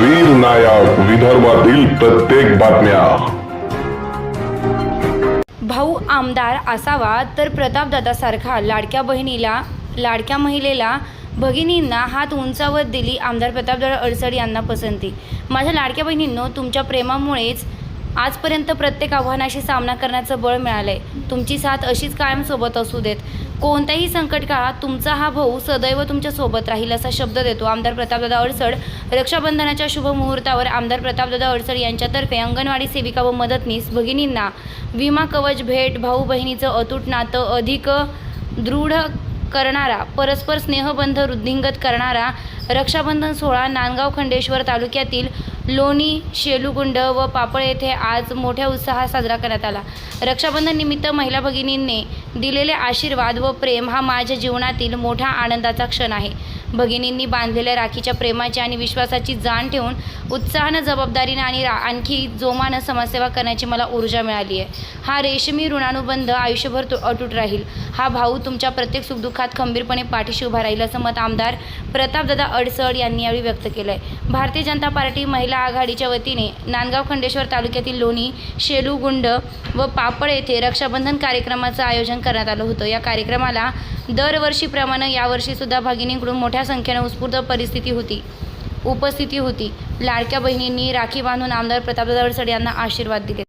वीर नायक विदर्भातील प्रत्येक बातम्या. भाऊ आमदार असावा तर प्रतापदादासारखा लाडक्या बहिणीला लाडक्या महिलेला भगिनींना हात उंचावत दिली आमदार प्रतापदादा अडसड यांना पसंती. माझ्या लाडक्या बहिणींनो तुमच्या प्रेमामुळेच आजपर्यंत प्रत्येक आव्हानाशी सामना करण्याचं बळ मिळालं आहे तुमची साथ अशीच कायम सोबत असू देत. कोणत्याही संकट काळात तुमचा हा भाऊ सदैव तुमच्यासोबत राहील असा शब्द देतो. आमदार प्रतापदादा अडसड रक्षाबंधनाच्या शुभ मुहूर्तावर आमदार प्रतापदादा अडसड यांच्यातर्फे अंगणवाडी सेविका व मदतनीस भगिनींना विमा कवच भेट भाऊ बहिणीचं अतूट नातं अधिक दृढ करणारा परस्पर स्नेहबंध वृद्धिंगत करणारा रक्षाबंधन सोहळा नांदगाव खंडेश्वर तालुक्यातील लोणी शेलुगुंड व पापळ येथे आज मोठ्या उत्साहात साजरा करण्यात आला. रक्षाबंधन निमित्त महिला भगिनींनी दिलेले आशीर्वाद व प्रेम हा माझ्या जीवनातील मोठा आनंदाचा क्षण आहे. भगिनींनी बांधलेल्या राखीच्या प्रेमाची आणि विश्वासाची जाण ठेवून उत्साहानं जबाबदारीनं आणि रा आणखी जोमानं समाजसेवा करण्याची मला ऊर्जा मिळाली आहे. हा रेशमी ऋणानुबंध आयुष्यभर तु- अटूट राहील. हा भाऊ तुमच्या प्रत्येक सुखदुःखात खंबीरपणे पाठीशी उभा राहील असं मत आमदार प्रतापदादा अडसड यांनी यावेळी व्यक्त केलं आहे भारतीय जनता पार्टी महिला आघाडीच्या वतीने नांदगाव खंडेश्वर तालुक्यातील लोणी शेलुगुंड व पापड येथे रक्षाबंधन कार्यक्रमाचं आयोजन करण्यात आलं होतं. या कार्यक्रमाला दरवर्षीप्रमाणे यावर्षीसुद्धा भगिनींकडून मोठ्या संख्येनं उत्स्फूर्त परिस्थिती होती. उपस्थिती होती. लाडक्या बहिणींनी राखी बांधून आमदार प्रतापदादा अडसड यांना आशीर्वाद दिले.